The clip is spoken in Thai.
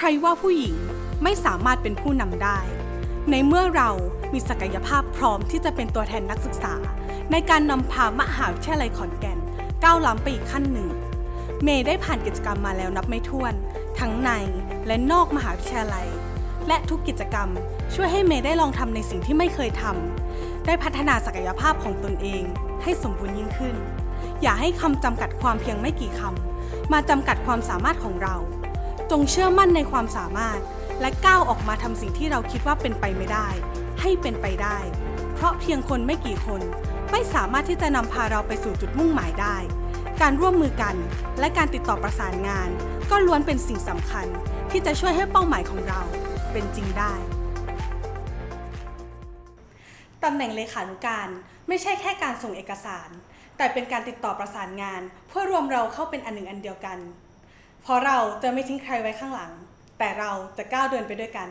ใครว่าผู้หญิงไม่สามารถเป็นผู้นำได้ ในเมื่อเรามีศักยภาพพร้อมที่จะเป็นตัวแทนนักศึกษา ในการนำพามหาวิทยาลัยขอนแก่นก้าวล้ำไปอีกขั้นหนึ่ง เมย์ได้ผ่านกิจกรรมมาแล้วนับไม่ถ้วน ทั้งในและนอกมหาวิทยาลัย และทุกกิจกรรมช่วยให้เมย์ได้ลองทำในสิ่งที่ไม่เคยทำได้พัฒนาศักยภาพของตนเองให้สมบูรณ์ยิ่งขึ้น อย่าให้คำจำกัดความเพียงไม่กี่คำมาจำกัดความสามารถของเรา จงเชื่อมั่นในความสามารถ และก้าวออกมาทำสิ่งที่เราคิดว่าเป็นไปไม่ได้ ให้เป็นไปได้ เพราะเพียงคนไม่กี่คน ไม่สามารถที่จะนำพาเราไปสู่จุดมุ่งหมายได้ การร่วมมือกัน และการติดต่อประสานงาน ก็ล้วนเป็นสิ่งสำคัญ ที่จะช่วยให้เป้าหมายของเรา เป็นจริงได้ตำแหน่งเลขานุการไม่ใช่แค่การส่งเอกสาร แต่เป็นการติดต่อประสานงาน เพื่อรวมเราเข้าเป็นอันหนึ่งอันเดียวกัน เพราะเราจะไม่ทิ้งใครไว้ข้างหลัง แต่เราจะก้าวเดินไปด้วยกัน